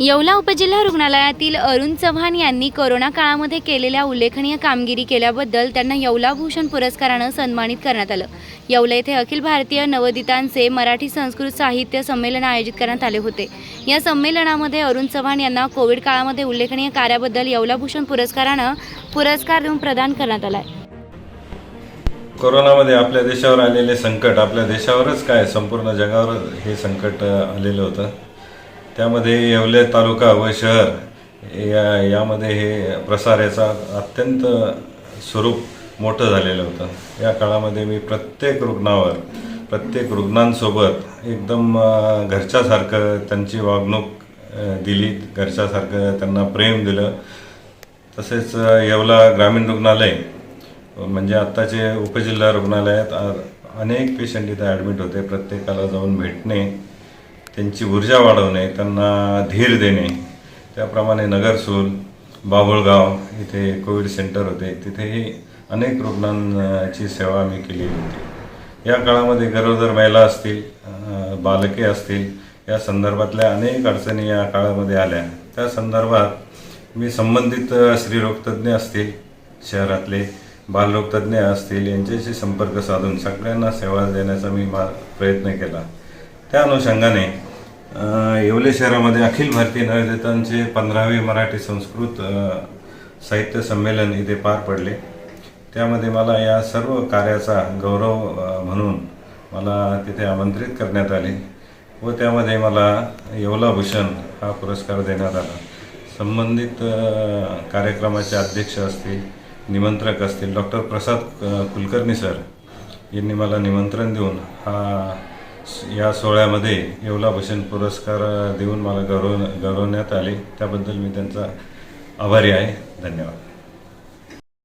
येवला उपजिल्हा रुग्णालयातील अरुण चव्हाण यांनी कोरोना काळामध्ये केलेल्या उल्लेखनीय कामगिरी केल्याबद्दल त्यांना येवला भूषण पुरस्कारानं सन्मानित करण्यात आलं. येवला येथे अखिल भारतीय नवदितांचे मराठी संस्कृत साहित्य संमेलन आयोजित करण्यात आले होते. या संमेलनामध्ये अरुण चव्हाण यांना कोविड काळामध्ये उल्लेखनीय कार्याबद्दल येवला भूषण पुरस्कारानं पुरस्कार देऊन प्रदान करण्यात आला कोरोनामध्ये आपल्या देशावर आलेले संकट आपल्या देशावरच काय? संपूर्ण जगावर हे संकट आलेलं होतं. त्यामध्ये येवले तालुका व शहर या यामध्ये हे प्रसार याचा अत्यंत स्वरूप मोठं झालेलं होतं. या काळामध्ये मी प्रत्येक रुग्णावर प्रत्येक रुग्णांसोबत एकदम घरच्यासारखं त्यांची वागणूक दिली. घरच्यासारखं त्यांना प्रेम दिलं. तसेच येवला ग्रामीण रुग्णालय म्हणजे आत्ताचे उपजिल्हा रुग्णालयात अनेक पेशंट इथे ॲडमिट होते. प्रत्येकाला जाऊन भेटणे त्यांची ऊर्जा वाढवणे त्यांना धीर देणे. त्याप्रमाणे नगरसूल बाभुळगाव इथे कोविड सेंटर होते. तिथेही अनेक रुग्णांची सेवा मी केली होती. या काळामध्ये गरोदर महिला असतील बालके असतील या संदर्भातल्या अनेक अडचणी या काळामध्ये आल्या. त्या संदर्भात मी संबंधित स्त्रीरोगतज्ञ असतील शहरातले बालरोगतज्ञ असतील यांच्याशी संपर्क साधून सगळ्यांना सेवा देण्याचा मी मा प्रयत्न केला. त्या अनुषंगाने येवले शहरामध्ये अखिल भारतीय नवोदितांचे पंधरावे मराठी संस्कृत साहित्य संमेलन इथे पार पडले. त्यामध्ये मला या सर्व कार्याचा गौरव म्हणून मला तिथे आमंत्रित करण्यात आले व त्यामध्ये मला येवला भूषण हा पुरस्कार देण्यात आला. संबंधित कार्यक्रमाचे अध्यक्ष असतील निमंत्रक असतील डॉक्टर प्रसाद कुलकर्णी सर यांनी मला निमंत्रण देऊन हा या सोहळ्यामध्ये येवला भूषण पुरस्कार देऊन मला गौरव गौरवण्यात आले. त्याबद्दल मी त्यांचा आभारी आहे. धन्यवाद.